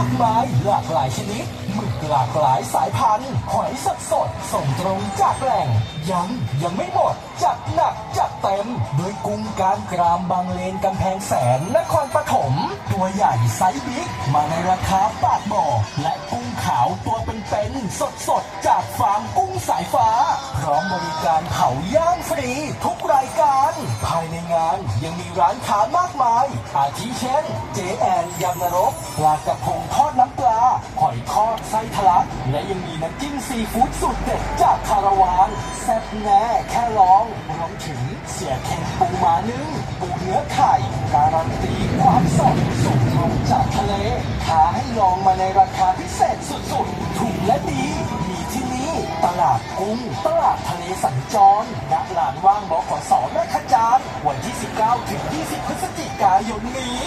ากมายหลากหลายชนิดหมึกหลากหลายสายพันธุ์หอยสดสดส่งตรงจากแหล่ง ยังยังไม่หมดจัดหนักจัดเต็มด้วยกุ้งกามกรามบางเลนกำแพงแสนนครปฐมตัวใหญ่ไซส์บิ๊กมาในราคาปากบ่อและกุ้งขาวตัวเป็นๆสดสดๆจากฟาร์มกุ้งสายฟ้า พร้อมบริการเผาย่างฟรีทุกรายการ ภายในงานยังมีร้านค้ามากมาย อาทิเช่นเจแอนยำนรกปลากระพง ดน้ำปลาหอยทอดไส้ทะลัก และยังมีน้ำจิ้มซีฟู้ดสุดเด็ดจากคาราวานแซ่บแน่แค่ลองรวมถึงเสียเค็งปูมานึ่งปูเนื้อไข่การันตีความสดส่งตรงจากทะเลท้าให้ลองมาในราคาพิเศษสุดๆถูกและดีมีที่นี่ตลาดกุ้งตลาดทะเลสัญจรณลานว่างบขสแม่ขจารวันที่ 19 ถึง 20 พฤศจิกายนนี้